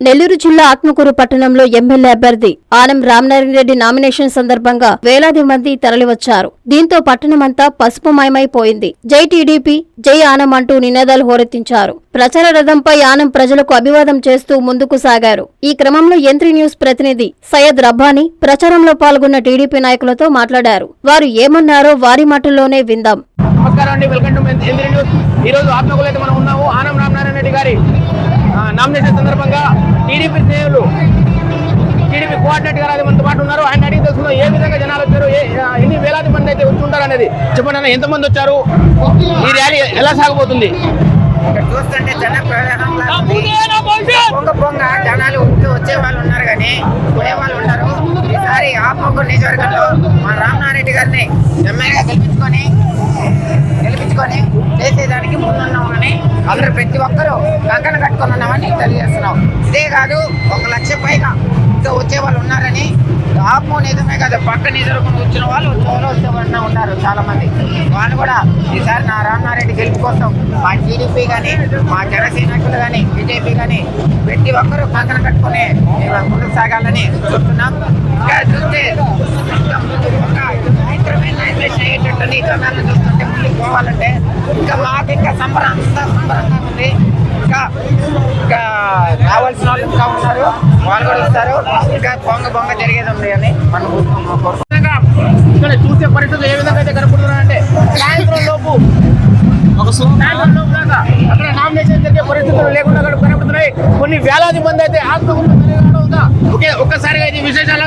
నెల్లూరు జిల్లా ఆత్మకూరు పట్టణంలో ఎమ్మెల్యే అభ్యర్థి ఆనం రామనారాయణ రెడ్డి నామినేషన్ సందర్భంగా వేలాది మంది తరలివచ్చారు. దీంతో పట్టణమంతా పసుపుమయమైపోయింది. జై టీడీపీ జై ఆనం అంటూ నినాదాలు హోరెత్తించారు. ప్రచార రథంపై ఆనం ప్రజలకు అభివాదం చేస్తూ ముందుకు సాగారు. ఈ క్రమంలో ఎంత్రీ న్యూస్ ప్రతినిధి సయ్యద్ రబ్బానీ ప్రచారంలో పాల్గొన్న టీడీపీ నాయకులతో మాట్లాడారు. వారు ఏమన్నారో వారి మాటల్లోనే విందాం. నమస్కారం అండి. Welcome to news. ఈ రోజు ఆత్మకూలు అయితే మనం ఉన్నాము. ఆనం రామనారాయణ రెడ్డి గారి ఆ, నామినేషన్ సందర్భంగా టీడీపీ స్నేహితులు టీడీపీ కోఆర్డినేటర్ గారు అది మనతో పాటు ఉన్నారు. ఆయన అడిగి తెలుసుకుందాం ఏ విధంగా జనాలు వచ్చారు ఆ, ఎన్ని వేలాది మంది అయితే వచ్చి ఉంటారు అనేది చెప్పండి అన్న ఎంతమంది వచ్చారు? ఈ ర్యాలీ ఎలా సాగబోతుంది? చూస్తుంటే జన. పొంగ పొంగ జనాలు వచ్చే వాళ్ళు ఉన్నారు కానీ పోయే వాళ్ళు ఉన్నారు ఈసారి ఆత్మకూరు నియోజకవర్గంలో మా రామనారెడ్డి గారిని ఎమ్మెల్యేగా గెలిపించుకొని గెలిపించుకొని చేసేదానికి ముందున్నామని అందరూ ప్రతి ఒక్కరూ కంకణ కట్టుకొని ఉన్నామని తెలియజేస్తున్నాం. ఇదే కాదు ఒక లక్ష పైగా ఇంకా వచ్చే వాళ్ళు ఉన్నారని ఆత్మ నిజమే కాదు పక్కన ఎదుర్కొని వచ్చిన వాళ్ళు చోలో వచ్చేవాళ్ళు ఉన్నారు చాలామంది. వాళ్ళు కూడా ఈసారి నా రామారెడ్డి గెలుపు కోసం మా టీడీపీ కానీ మా జనసేనకులు కానీ బీజేపీ కానీ ప్రతి ఒక్కరూ కంకణ కట్టుకొని ముందుకు సాగాలని చూస్తున్నాం. ఇంకా చూస్తే ఒక అయ్యేటట్టు ఈ చూస్తుంటే పోవాలంటే ఇంకా మాకు ఇంకా సంబరం అంతా సంబరంగా ఉంది. ఇంకా ఇంకా రావాల్సిన వాళ్ళు ఇంకా ఉన్నారు. వాళ్ళు కూడా ఇస్తారు ఇంకా బొంగ బొంగ జరిగేది ఉంది అని మనం. ఇక్కడ చూసే పరిస్థితులు ఏ విధంగా అయితే కనపడుతున్నారంటే సాయంత్రం లోపు సాయంత్రం లోపు దాకా అక్కడ నామినేషన్ జరిగే పరిస్థితులు లేకుండా కూడా కనపడుతున్నాయి. కొన్ని వేలాది మంది అయితే ఆత్మహత్య ఒకే ఒక్కసారిగా ఇది విశేషాలు